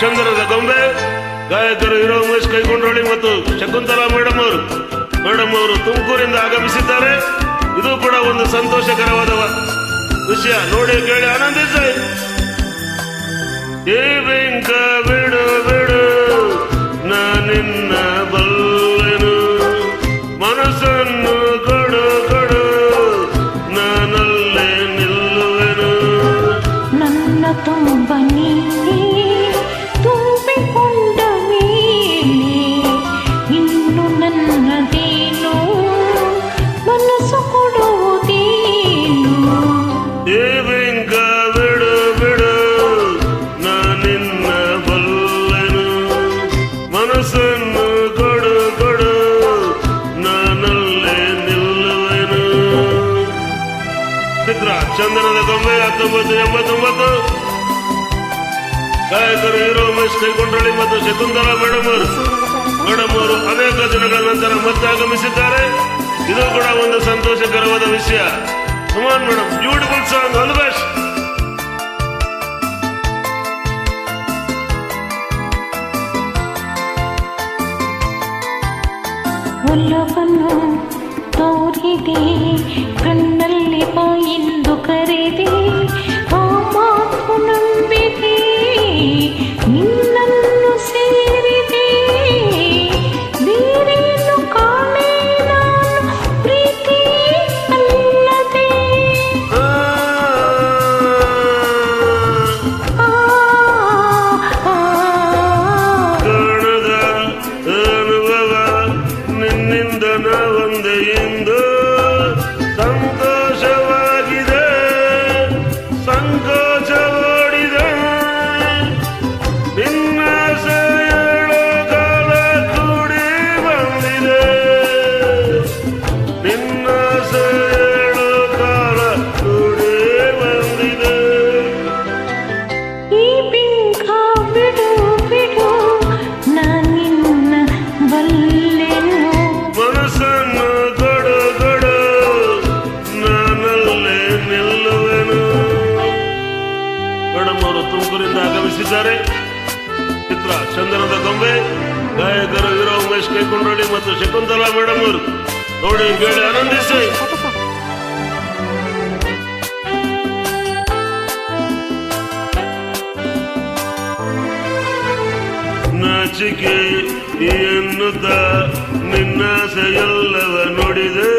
ಚಂದನದ ಗೊಂಬೆ, ಗಾಯಕರು ಇರೋ ಮಹೇಶ್ ಕೈಗೊಂಡ್ರಳಿ ಮತ್ತು ಶಕುಂತಲಾ ಮೇಡಮ್ ಅವರು. ಮೇಡಮ್ ಅವರು ತುಮಕೂರಿಂದ ಆಗಮಿಸಿದ್ದಾರೆ. ಇದು ಕೂಡ ಒಂದು ಸಂತೋಷಕರವಾದ ವಿಷಯ. ನೋಡಿ ಕೇಳಿ ಆನಂದಿಸಿ. ಏ ಕೊಡು ಕೊಡು ನಾನಲ್ಲೇ ನಿಲ್ಲುವೆನು. ಚಿತ್ರ ಚಂದನದ ಗೊಂಬೆ, ಹತ್ತೊಂಬತ್ತು, ಎಂಬತ್ತೊಂಬತ್ತು. ಗಾಯಕರು ಹೀರೋ ಉಮೇಶ್ ಕೈಗೊಂಡಳಿ ಮತ್ತು ಶಕುಂತಲ ಮೇಡಮರು ಮೇಡಮರು ಅನೇಕ ದಿನಗಳ ನಂತರ ಮತ್ತೆ ಆಗಮಿಸಿದ್ದಾರೆ. ಇದು ಕೂಡ ಒಂದು ಸಂತೋಷಕರವಾದ ವಿಷಯ. Suman madam beautiful song all best ಹುಲ್ಲವನ್ನು ತೋರಿದೆ ಮೇಡಮ್ ಅವರು ತುಮಕೂರಿಂದ ಆಗಮಿಸಿದ್ದಾರೆ. ಚಿತ್ರ ಚಂದನದ ಗೊಂಬೆ ಗಾಯಕರು ಹೀರೋ ಉಮೇಶ್ ಕೈಕೊಂಡೋಳಿ ಮತ್ತು ಶಕುಂತಲಾ ಮೇಡಮ್ ಅವರು ನೋಡಿ ಕೇಳಿ ಆನಂದಿಸಿ. ನಾಚಿಕೆ ಎನ್ನುತ್ತ ನಿನ್ನಾಸೆಯಲ್ಲವ ನುಡಿದೆ.